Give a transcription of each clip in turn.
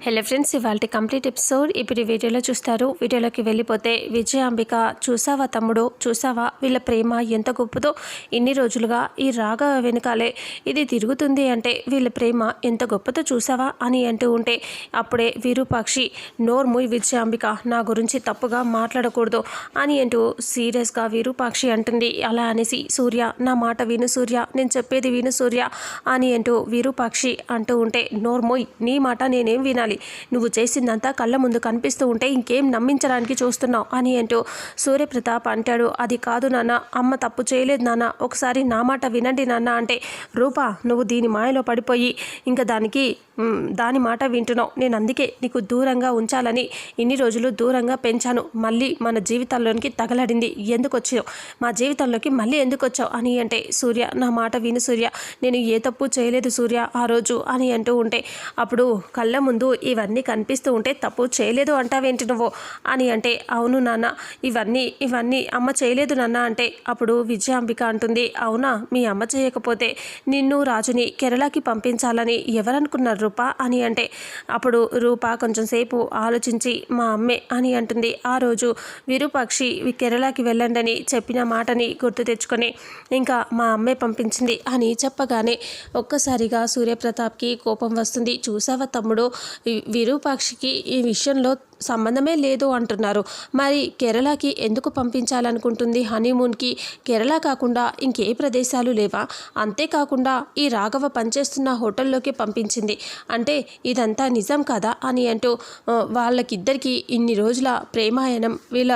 Hello friends ఇవాళ complete episode. ఇప్పుడు వీడియోలో చూస్తారు వీడియోలోకి వెళ్ళిపోతే విజయాంబిక చూసావా తమ్ముడు? చూసావా వీళ్ళ ప్రేమ ఎంత గొప్పదో? ఇన్ని రోజులుగా ఈ రాగ వెనకాలే ఇది తిరుగుతుంది అంటే వీళ్ళ ప్రేమ ఎంత గొప్పదో చూసావా అని అంటూ ఉంటే అప్పుడే విరూపాక్షి నోర్ముయ్ విజయాంబిక నా గురించి తప్పుగా మాట్లాడకూడదు అని అంటూ సీరియస్గా విరూపాక్షి అంటుంది. అలా అనేసి సూర్య నా మాట విను సూర్య నేను చెప్పేది విను సూర్య అని అంటూ విరూపాక్షి అంటూ ఉంటే నోర్మోయ్ నీ మాట నేనేం తినాలి నువ్వు చేసిందంతా కళ్ళ ముందు కనిపిస్తూ ఉంటే ఇంకేం నమ్మించడానికి చూస్తున్నావు అని అంటూ సూర్యప్రతాప్ అంటాడు. అది కాదు నాన్న అమ్మ తప్పు చేయలేదు నాన్న ఒకసారి నా మాట వినండి నాన్న అంటే రూపా నువ్వు దీని మాయలో పడిపోయి ఇంకా దానికి దాని మాట వింటున్నావు. నేను అందుకే నీకు దూరంగా ఉంచాలని ఇన్ని రోజులు దూరంగా పెంచాను. మళ్ళీ మన జీవితాల్లోనికి తగలడింది. ఎందుకు వచ్చావు? మా జీవితంలోకి మళ్ళీ ఎందుకు వచ్చావు అని అంటే సూర్య నా మాట విను సూర్య. నేను ఏ తప్పు చేయలేదు సూర్య ఆ రోజు అని అంటూ ఉంటే అప్పుడు కళ్ళ ముందు ఇవన్నీ కనిపిస్తూ ఉంటే తప్పు చేయలేదు అంటావేంటి నువ్వు అని అంటే అవును నాన్న ఇవన్నీ ఇవన్నీ అమ్మ చేయలేదు నాన్న అంటే అప్పుడు విజయాంబిక అంటుంది అవునా? మీ అమ్మ చేయకపోతే నిన్ను రాజుని కేరళకి పంపించాలని ఎవరనుకున్నారు రూపా అని అంటే అప్పుడు రూప కొంచెం సేపు ఆలోచించి మా అమ్మే అని అంటుంది. ఆ రోజు విరూపాక్షి కేరళకి వెళ్ళండి చెప్పిన మాటని గుర్తు తెచ్చుకొని ఇంకా మా అమ్మే పంపించింది అని చెప్పగానే ఒక్కసారిగా సూర్యప్రతాప్కి కోపం వస్తుంది. చూసావా తమ్ముడు విరూపాక్షికి ఈ విషయంలో సంబంధమే లేదు అంటున్నారు. మరి కేరళకి ఎందుకు పంపించాలనుకుంటుంది హనీమూన్కి? కేరళ కాకుండా ఇంకే ప్రదేశాలు లేవా? అంతేకాకుండా ఈ రాఘవ పనిచేస్తున్న హోటల్లోకి పంపించింది. అంటే ఇదంతా నిజం కదా అని అంటూ ఆ, వాళ్ళకిద్దరికీ ఇన్ని రోజుల ప్రేమాయణం వీళ్ళ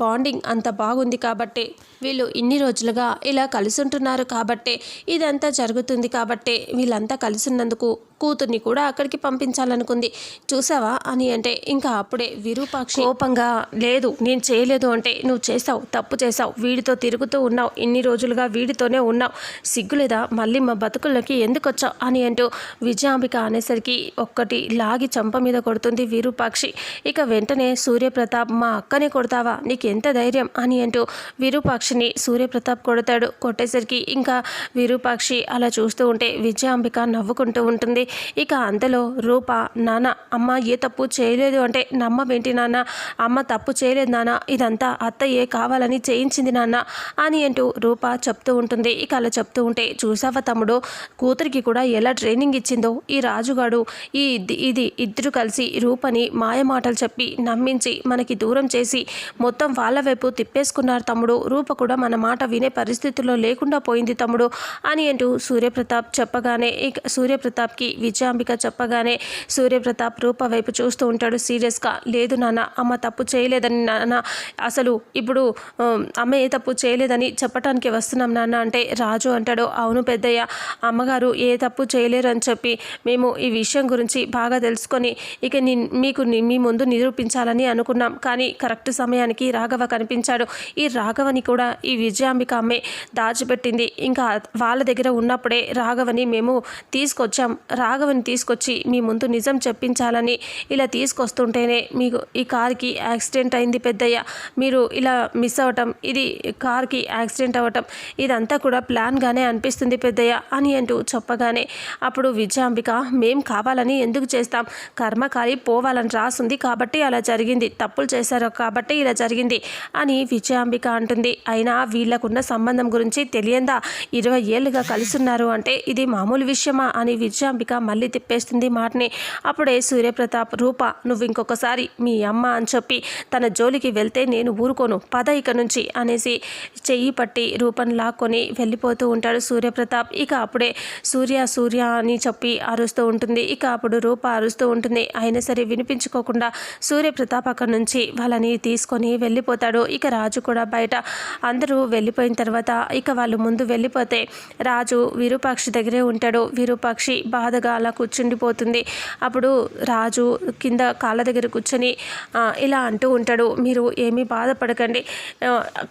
బాండింగ్ అంత బాగుంది కాబట్టి వీళ్ళు ఇన్ని రోజులుగా ఇలా కలిసి ఉంటున్నారు కాబట్టే ఇదంతా జరుగుతుంది కాబట్టే వీళ్ళంతా కలిసి ఉన్నందుకు కూతుర్ని కూడా అక్కడికి పంపించాలనుకుంది. చూసావా అని అంటే ఇంకా అప్పుడే విరూపాక్షి. కోపంగా లేదు నేను చేయలేదు అంటే నువ్వు చేసావు తప్పు చేసావు వీడితో తిరుగుతూ ఉన్నావు ఇన్ని రోజులుగా వీడితోనే ఉన్నావు సిగ్గులేదా? మళ్ళీ మా బతుకులకి ఎందుకు వచ్చావు? అని అంటూ విజయాంబిక అనేసరికి ఒక్కటి లాగి చంప మీద కొడుతుంది విరూపాక్షి. ఇక వెంటనే సూర్యప్రతాప్ మా అక్కనే కొడతావా? నీకు ఎంత ధైర్యం? అని అంటూ విరూపాక్షిని సూర్యప్రతాప్ కొడతాడు. కొట్టేసరికి ఇంకా విరూపాక్షి అలా చూస్తూ ఉంటే విజయాంబిక నవ్వుకుంటూ ఉంటుంది. ఇక అంతలో రూప నాన్న అమ్మ ఏ తప్పు చేయలేదు అంటే నమ్మవేంటి నాన్న? అమ్మ తప్పు చేయలేదు నాన్న. ఇదంతా అత్తయ్యే కావాలని చేయించింది నాన్న అని అంటూ రూప చెప్తూ ఉంటుంది. ఇక అలా చెప్తూ ఉంటే చూసావా తమ్ముడు? కూతురికి కూడా ఎలా ట్రైనింగ్ ఇచ్చిందో ఈ రాజుగాడు. ఈ ఇది ఇద్దరు కలిసి రూపని మాయ మాటలు చెప్పి నమ్మించి మనకి దూరం చేసి మొత్తం వాళ్ళ వైపు తిప్పేసుకున్నారు తమ్ముడు. రూప కూడా మన మాట వినే పరిస్థితుల్లో లేకుండా పోయింది తమ్ముడు అని అంటూ సూర్యప్రతాప్ చెప్పగానే ఇక సూర్యప్రతాప్కి విజయాంబిక చెప్పగానే సూర్యప్రతాప్ రూప వైపు చూస్తూ ఉంటాడు సీరియస్గా. లేదు నాన్న అమ్మ తప్పు చేయలేదని నాన్న అసలు ఇప్పుడు అమ్మ ఏ తప్పు చేయలేదని చెప్పటానికి వస్తున్నాం నాన్న అంటే రాజు అంటాడు. అవును పెద్దయ్య అమ్మగారు ఏ తప్పు చేయలేరు అని చెప్పి మేము ఈ విషయం గురించి బాగా తెలుసుకొని ఇక ని మీకు మీ ముందు నిరూపించాలని అనుకున్నాం. కానీ కరెక్ట్ సమయానికి రాఘవ కనిపించాడు. ఈ రాఘవని కూడా ఈ విజయాంబిక అమ్మే దాచిపెట్టింది. ఇంకా వాళ్ళ దగ్గర ఉన్నప్పుడే రాఘవని మేము తీసుకొచ్చాం. రాఘవని తీసుకొచ్చి మీ ముందు నిజం చెప్పించాలని ఇలా తీసుకొస్తుంటేనే మీకు ఈ కార్కి యాక్సిడెంట్ అయింది పెద్దయ్య. మీరు ఇలా మిస్ అవ్వటం ఇది కార్కి యాక్సిడెంట్ అవ్వటం ఇదంతా కూడా ప్లాన్గానే అనిపిస్తుంది పెద్దయ్య అని అంటూ చెప్పగానే అప్పుడు విజయాంబిక మేం కావాలని ఎందుకు చేస్తాం? కర్మకారి పోవాలని రాసుంది కాబట్టి అలా జరిగింది. తప్పులు చేశారు కాబట్టి ఇలా జరిగింది అని విజయాంబిక అంటుంది. అయినా వీళ్ళకున్న సంబంధం గురించి తెలియందా? ఇరవై ఏళ్ళుగా కలిసున్నారు అంటే ఇది మామూలు విషయమా? అని విజయాంబిక మళ్ళీ తిప్పేస్తుంది మాటని. అప్పుడే సూర్యప్రతాప్ రూప నువ్వు ఇంకొకసారి మీ అమ్మ అని చెప్పి తన జోలికి వెళ్తే నేను ఊరుకోను పద ఇక నుంచి అనేసి చెయ్యి పట్టి రూపం లాక్కొని వెళ్ళిపోతూ ఉంటాడు సూర్యప్రతాప్. ఇక అప్పుడే సూర్య సూర్య అని చెప్పి అరుస్తూ ఉంటుంది. ఇక అప్పుడు రూప అరుస్తూ ఉంటుంది. అయినా సరే వినిపించుకోకుండా సూర్యప్రతాప్ అక్కడి నుంచి వాళ్ళని తీసుకొని వెళ్ళిపోతాడు. ఇక రాజు కూడా బయట. అందరూ వెళ్ళిపోయిన తర్వాత ఇక వాళ్ళు ముందు వెళ్ళిపోతే రాజు విరూపాక్షి దగ్గరే ఉంటాడు. విరూపాక్షి బాధగా అలా కూర్చుండిపోతుంది. అప్పుడు రాజు కింద కాళ్ళ దగ్గర కూర్చొని ఇలా అంటూ ఉంటాడు. మీరు ఏమీ బాధపడకండి.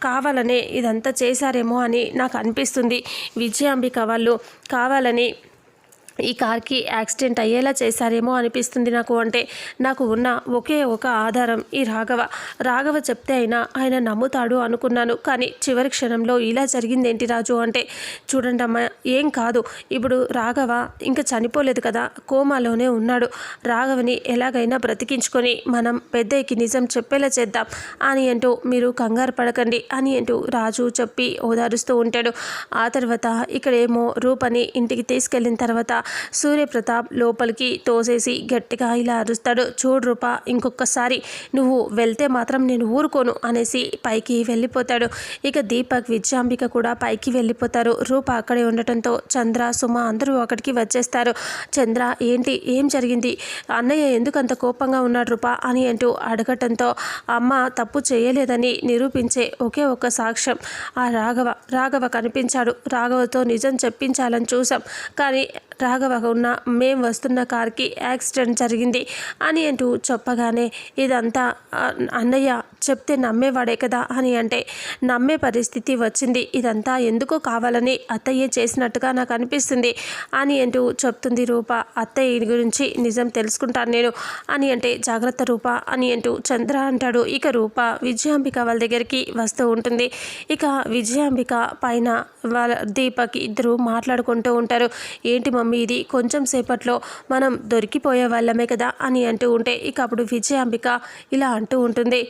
కావాలనే ఇదంతా చేశారేమో అని నాకు అనిపిస్తుంది. విజయాంబిక వాళ్ళు కావాలని ఈ కార్కి యాక్సిడెంట్ అయ్యేలా చేశారేమో అనిపిస్తుంది నాకు. అంటే నాకు ఉన్న ఒకే ఒక ఆధారం ఈ రాఘవ. రాఘవ చెప్తే అయినా ఆయన నమ్ముతాడు అనుకున్నాను. కానీ చివరి క్షణంలో ఇలా జరిగిందేంటి రాజు? అంటే చూడండి అమ్మ ఏం కాదు. ఇప్పుడు రాఘవ ఇంకా చనిపోలేదు కదా కోమాలోనే ఉన్నాడు. రాఘవని ఎలాగైనా బ్రతికించుకొని మనం పెద్దయ్యకి నిజం చెప్పేలా చేద్దాం. అని అంటూ మీరు కంగారు పడకండి అని అంటూ రాజు చెప్పి ఓదారుస్తూ ఉంటాడు. ఆ తర్వాత ఇక్కడేమో రూపని ఇంటికి తీసుకెళ్ళిన తర్వాత సూర్యప్రతాప్ లోపలికి తోసేసి గట్టిగా ఇలా అరుస్తాడు. చూడు రూప ఇంకొకసారి నువ్వు వెళ్తే మాత్రం నేను ఊరుకోను అనేసి పైకి వెళ్ళిపోతాడు. ఇక దీపక్ విద్యాంబిక కూడా పైకి వెళ్ళిపోతారు. రూప అక్కడే ఉండటంతో చంద్ర సుమ అందరూ అక్కడికి వచ్చేస్తారు. చంద్ర ఏంటి? ఏం జరిగింది? అన్నయ్య ఎందుకు అంత కోపంగా ఉన్నాడు రూప? అని అంటూ అడగటంతో అమ్మ తప్పు చేయలేదని నిరూపించే ఒకే ఒక సాక్ష్యం. ఆ రాఘవ రాఘవ కనిపించాడు. రాఘవతో నిజం చెప్పించాలని చూసాం కానీ రాఘవ ఉన్న మేం వస్తున్న కార్కి యాక్సిడెంట్ జరిగింది అని అంటూ చెప్పగానే ఇదంతా అన్నయ్య చెప్తే నమ్మేవాడే కదా అని అంటే నమ్మే పరిస్థితి వచ్చింది. ఇదంతా ఎందుకో కావాలని అత్తయ్య చేసినట్టుగా నాకు అనిపిస్తుంది అని అంటూ చెప్తుంది రూప. అత్తయ్య గురించి నిజం తెలుసుకుంటాను నేను అని అంటే జాగ్రత్త రూప అని అంటూ చంద్ర అంటాడు. ఇక రూప విజయాంబిక వాళ్ళ దగ్గరికి వస్తూ ఉంటుంది. ఇక విజయాంబిక పైన వాళ్ళ దీపక్ ఇద్దరు మాట్లాడుకుంటూ ఉంటారు. ఏంటి మమ్మీ మీది కొంచెం సేపట్లో మనం దొరికిపోయే వాళ్ళమే కదా అని అంటూ ఉంటే ఇక అప్పుడు విజయాంబిక ఇలా అంటూ ఉంటుంది.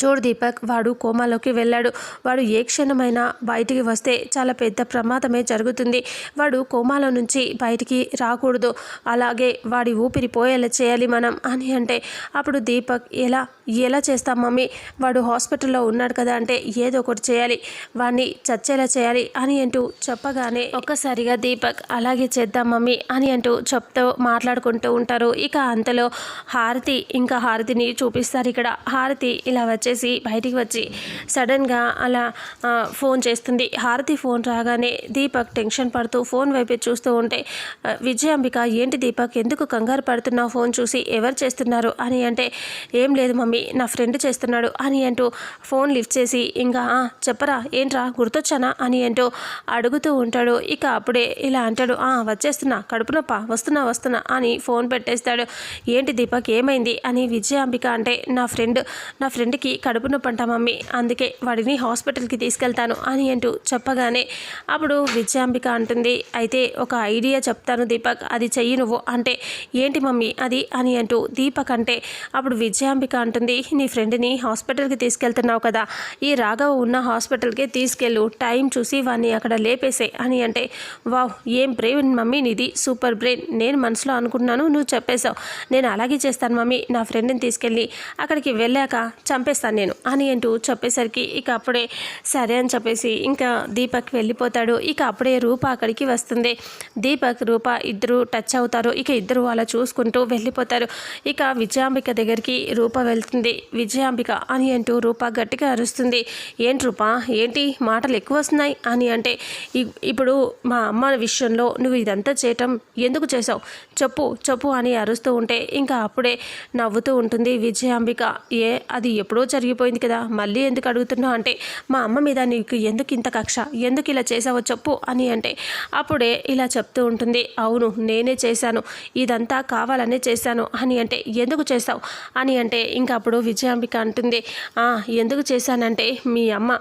చూడు దీపక్ వాడు కోమాలోకి వెళ్ళాడు. వాడు ఏ క్షణమైనా బయటికి వస్తే చాలా పెద్ద ప్రమాదమే జరుగుతుంది. వాడు కోమాలో నుంచి బయటికి రాకూడదు. అలాగే వాడి ఊపిరి పోయేలా చేయాలి మనం అని అంటే అప్పుడు దీపక్ ఎలా? ఎలా చేస్తాం మమ్మీ? వాడు హాస్పిటల్లో ఉన్నాడు కదా అంటే ఏదో ఒకటి చేయాలి. వాడిని చచ్చేలా చేయాలి అని అంటూ చెప్పగానే ఒక్కసారిగా దీపక్ అలాగే చేద్దాం మమ్మీ అని అంటూ చెప్తూ మాట్లాడుకుంటూ ఉంటారు. ఇక అంతలో హారతి ఇంకా హారతిని చూపిస్తారు ఇక్కడ. హారతి ఇలా వచ్చేసి బయటికి వచ్చి సడన్గా అలా ఫోన్ చేస్తుంది. హారతి ఫోన్ రాగానే దీపక్ టెన్షన్ పడుతూ ఫోన్ వైపే చూస్తూ ఉంటే విజయాంబిక ఏంటి దీపక్? ఎందుకు కంగారు పడుతున్నావు ఫోన్ చూసి? ఎవరు చేస్తున్నారు? అని అంటే ఏం లేదు మమ్మీ నా ఫ్రెండ్ చేస్తున్నాడు అని అంటూ ఫోన్ లిఫ్ట్ చేసి ఇంకా చెప్పరా ఏంట్రా గుర్తొచ్చానా? అని అంటూ అడుగుతూ ఉంటాడు. ఇక అప్పుడే ఇలా అంటాడు "ఆ, వచ్చేస్తున్నా కడుపు నొప్ప వస్తున్నా వస్తున్నా అని ఫోన్ పెట్టేస్తాడు. ఏంటి దీపక్ ఏమైంది? అని విజయాంబిక అంటే నా ఫ్రెండ్ నా ఫ్రెండ్కి కడుపు నొప్పి అంట మమ్మీ అందుకే వాడిని హాస్పిటల్కి తీసుకెళ్తాను అని అంటూ చెప్పగానే అప్పుడు విజయాంబిక అంటుంది అయితే ఒక ఐడియా చెప్తాను దీపక్ అది చెయ్యి నువ్వు అంటే ఏంటి మమ్మీ అది? అని అంటూ దీపక్ అంటే అప్పుడు విజయాంబిక అంటుంది నీ ఫ్రెండ్ని హాస్పిటల్కి తీసుకెళ్తున్నావు కదా. ఈ రాఘవ ఉన్న హాస్పిటల్కి తీసుకెళ్ళు. టైం చూసి వాడిని అక్కడ లేపేసే అని అంటే వావ్ ఏం బ్రెయిన్ మమ్మీ నీది? Super brain. నేను మనసులో అనుకున్నాను నువ్వు చెప్పేశావు. నేను అలాగే చేస్తాను మమ్మీ నా ఫ్రెండ్ని తీసుకెళ్ళి అక్కడికి వెళ్ళాక చంపేస్తాను నేను అని అంటూ చెప్పేసరికి ఇక అప్పుడే సరే అని చెప్పేసి ఇంకా దీపక్ వెళ్ళిపోతాడు. ఇక అప్పుడే రూప అక్కడికి వస్తుంది. దీపక్ రూప ఇద్దరు టచ్ అవుతారు. ఇక ఇద్దరు అలా చూసుకుంటూ వెళ్ళిపోతారు. ఇక విజయాంబిక దగ్గరికి రూప వెళ్తుంది. విజయాంబిక అని అంటూ రూప గట్టిగా అరుస్తుంది. ఏంటి రూప? ఏంటి? మాటలు ఎక్కువ వస్తున్నాయి అని అంటే ఇప్పుడు మా అమ్మ విషయంలో నువ్వు ఇదంతా చేయటం ఎందుకు చేసావు చెప్పు చెప్పు అని అరుస్తూ ఉంటే ఇంకా అప్పుడే నవ్వుతూ ఉంటుంది విజయాంబిక. ఏ అది ఎప్పుడో జరిగిపోయింది కదా మళ్ళీ ఎందుకు అడుగుతున్నావు? అంటే మా అమ్మ మీద నీకు ఎందుకు ఇంత కక్ష? ఎందుకు ఇలా చేసావో చెప్పు అని అంటే అప్పుడే ఇలా చెప్తూ ఉంటుంది. అవును నేనే చేశాను. ఇదంతా కావాలనే చేశాను అని అంటే ఎందుకు చేసావు అని అంటే ఇంకా అప్పుడు విజయాంబిక అంటుంది ఎందుకు చేశానంటే మీ అమ్మ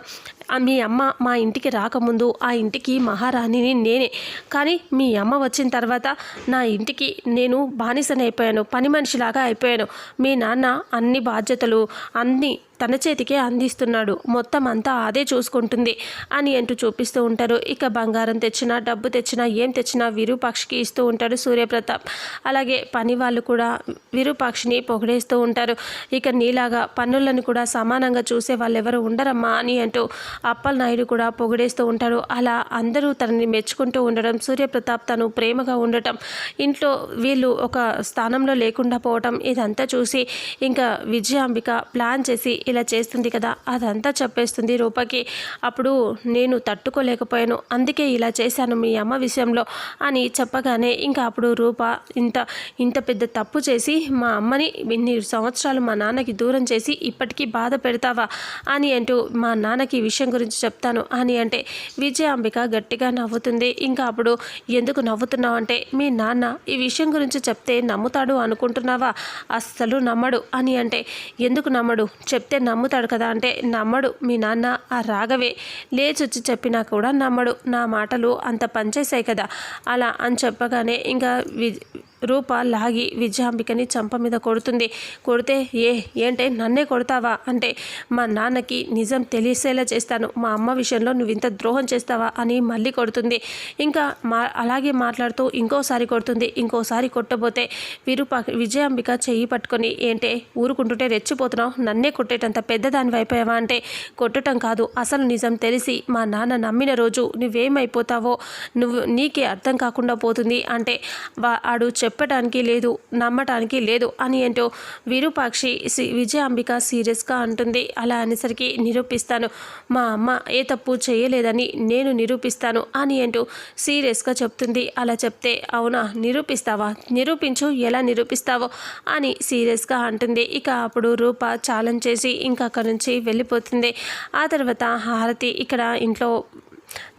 మీ అమ్మ మా ఇంటికి రాకముందు ఆ ఇంటికి మహారాణిని నేనే. కానీ మీ అమ్మ వచ్చిన తర్వాత నా ఇంటికి నేను బానిసనైపోయాను పని మనిషిలాగా అయిపోయాను. మీ నాన్న అన్ని బాధ్యతలు అన్ని తన చేతికే అందిస్తున్నాడు. మొత్తం అంతా అదే చూసుకుంటుంది అని అంటూ చూపిస్తూ ఉంటారు. ఇక బంగారం తెచ్చినా డబ్బు తెచ్చినా ఏం తెచ్చినా విరూపాక్షికి ఇస్తూ ఉంటాడు సూర్యప్రతాప్. అలాగే పని వాళ్ళు కూడా విరూపాక్షిని పొగిడేస్తూ ఉంటారు. ఇక నీలాగా పన్నులను కూడా సమానంగా చూసే వాళ్ళు ఎవరు ఉండరమ్మా అని అంటూ అప్పల్ నాయుడు కూడా పొగిడేస్తూ ఉంటాడు. అలా అందరూ తనని మెచ్చుకుంటూ ఉండడం సూర్యప్రతాప్ తను ప్రేమగా ఉండటం ఇంట్లో వీళ్ళు ఒక స్థానంలో లేకుండా పోవటం ఇదంతా చూసి ఇంకా విజయాంబిక ప్లాన్ చేసి ఇలా చేస్తుంది కదా అదంతా చెప్పేస్తుంది రూపకి. అప్పుడు నేను తట్టుకోలేకపోయాను. అందుకే ఇలా చేశాను మీ అమ్మ విషయంలో అని చెప్పగానే ఇంకా అప్పుడు రూప ఇంత ఇంత పెద్ద తప్పు చేసి మా అమ్మని ఇన్ని సంవత్సరాలు మా నాన్నకి దూరం చేసి ఇప్పటికీ బాధ పెడతావా అని అంటూ మా నాన్నకి ఈ విషయం విషయం గురించి చెప్తాను అని అంటే విజయాంబిక గట్టిగా నవ్వుతుంది. ఇంకా అప్పుడు ఎందుకు నవ్వుతున్నావు అంటే మీ నాన్న ఈ విషయం గురించి చెప్తే నమ్ముతాడు అనుకుంటున్నావా? అస్సలు నమ్మడు అని అంటే ఎందుకు నమ్మడు? చెప్తే నమ్ముతాడు కదా? అంటే నమ్మడు. మీ నాన్న ఆ రాగవే లేచొచ్చి చెప్పినా కూడా నమ్మడు. నా మాటలు అంత పనిచేశాయి కదా? అలా అని చెప్పగానే ఇంకా వి రూప లాగి విజయాంబికని చంప మీద కొడుతుంది. కొడితే ఏ ఏంటే నన్నే కొడతావా? అంటే మా నాన్నకి నిజం తెలిసేలా చేస్తాను. మా అమ్మ విషయంలో నువ్వు ఇంత ద్రోహం చేస్తావా? అని మళ్ళీ కొడుతుంది. ఇంకా మా అలాగే మాట్లాడుతూ ఇంకోసారి కొడుతుంది. ఇంకోసారి కొట్టబోతే విరూప విజయాంబిక చెయ్యి పట్టుకొని ఏంటే ఊరుకుంటుంటే రెచ్చిపోతున్నావు? నన్నే కొట్టేటంత పెద్దదాని అయిపోయావా? అంటే కొట్టడం కాదు. అసలు నిజం తెలిసి మా నాన్న నమ్మిన రోజు నువ్వేమైపోతావో నువ్వు నీకే అర్థం కాకుండా పోతుంది. అంటే వా ఆడు చెప్పటానికి లేదు నమ్మటానికి లేదు అని అంటూ విరూపాక్షి సి- విజయాంబిక సీరియస్గా అంటుంది. అలా అనేసరికి నిరూపిస్తాను మా అమ్మ ఏ తప్పు చేయలేదని నేను నిరూపిస్తాను అని అంటూ సీరియస్గా చెప్తుంది. అలా చెప్తే అవునా నిరూపిస్తావా? నిరూపించు ఎలా నిరూపిస్తావో అని సీరియస్గా అంటుంది. ఇక అప్పుడు రూప ఛాలెంజ్ చేసి ఇంకా అక్కడి నుంచి వెళ్ళిపోతుంది. ఆ తర్వాత హారతి ఇక్కడ ఇంట్లో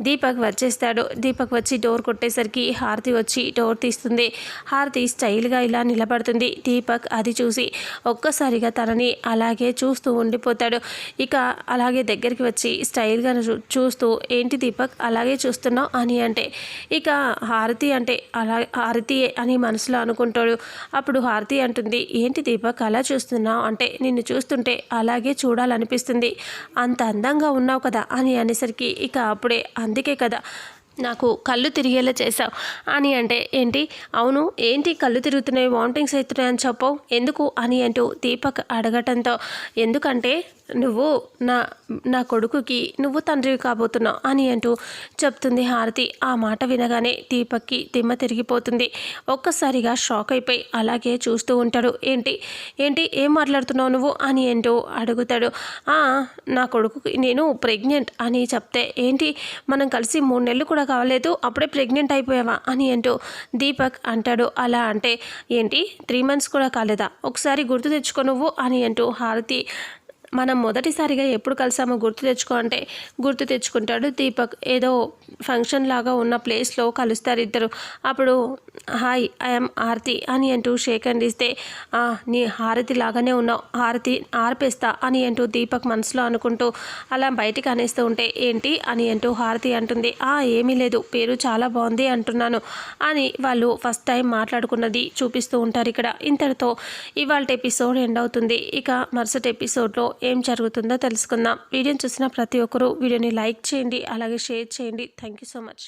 దీపక్ వచ్చేస్తాడు. దీపక్ వచ్చి డోర్ కొట్టేసరికి హారతి వచ్చి డోర్ తీస్తుంది. హారతి స్టైల్గా ఇలా నిలబడుతుంది. దీపక్ అది చూసి ఒక్కసారిగా తనని అలాగే చూస్తూ ఉండిపోతాడు. ఇక అలాగే దగ్గరికి వచ్చి స్టైల్గా చూ- చూస్తూ ఏంటి దీపక్ అలాగే చూస్తున్నావు అని అంటే ఇక హారతి అంటే అలా హారతి అని మనసులో అనుకుంటాడు. అప్పుడు హారతి అంటుంది ఏంటి దీపక్ అలా చూస్తున్నావు అంటే నిన్ను చూస్తుంటే అలాగే చూడాలనిపిస్తుంది. అంత అందంగా ఉన్నావు కదా అని అనేసరికి ఇక అప్పుడే అందుకే కదా నాకు కళ్ళు తిరిగేలా చేసావు అని అంటే ఏంటి? అవును ఏంటి కళ్ళు తిరుగుతున్నాయి వామిటింగ్స్ అవుతున్నాయి అని చెప్పవు? ఎందుకు? అని అంటూ దీపక్ అడగటంతో ఎందుకంటే నువ్వు నా నా కొడుకుకి నువ్వు తండ్రివి కాబోతున్నావు అని అంటూ చెప్తుంది హారతి. ఆ మాట వినగానే దీపక్కి దిమ్మ తిరిగిపోతుంది. ఒక్కసారిగా షాక్ అయిపోయి అలాగే చూస్తూ ఉంటాడు. ఏంటి? ఏంటి? ఏం మాట్లాడుతున్నావు నువ్వు? అని ఏంటో అడుగుతాడు. నా కొడుకుకి నేను ప్రెగ్నెంట్ అని చెప్తే ఏంటి? మనం కలిసి మూడు నెలలు కూడా కావలేదు అప్పుడే ప్రెగ్నెంట్ అయిపోయావా అని అంటూ దీపక్ అంటాడు. అలా అంటే ఏంటి? త్రీ మంత్స్ కూడా కాలేదా? ఒకసారి గుర్తు తెచ్చుకో నువ్వు అని అంటూ హారతి మనం మొదటిసారిగా ఎప్పుడు కలిసామో గుర్తు తెచ్చుకో అంటే గుర్తు తెచ్చుకుంటాడు. దీపక్ ఏదో ఫంక్షన్ లాగా ఉన్న ప్లేస్లో కలుస్తారు ఇద్దరు. అప్పుడు హాయ్ ఐఎమ్ ఆరతి అని అంటూ షేక్ అండ్ ఇస్తే నీ హారతి లాగానే ఉన్నావు. హారతి ఆర్పేస్తా అని అంటూ దీపక్ మనసులో అనుకుంటూ అలా బయటికి అనేస్తూ ఉంటే ఏంటి? అని అంటూ హారతి అంటుంది ఆ ఏమీ లేదు. పేరు చాలా బాగుంది అంటున్నాను అని వాళ్ళు ఫస్ట్ టైం మాట్లాడుకున్నది చూపిస్తూ ఉంటారు ఇక్కడ. ఇంతటితో ఇవాళ ఎపిసోడ్ ఎండ్ అవుతుంది. ఇక మరుసటి ఎపిసోడ్లో ఏం జరుగుతుందో తెలుసుకుందాం. వీడియోని చూసిన ప్రతి ఒక్కరూ వీడియోని లైక్ చేయండి అలాగే షేర్ చేయండి. Thank you so much.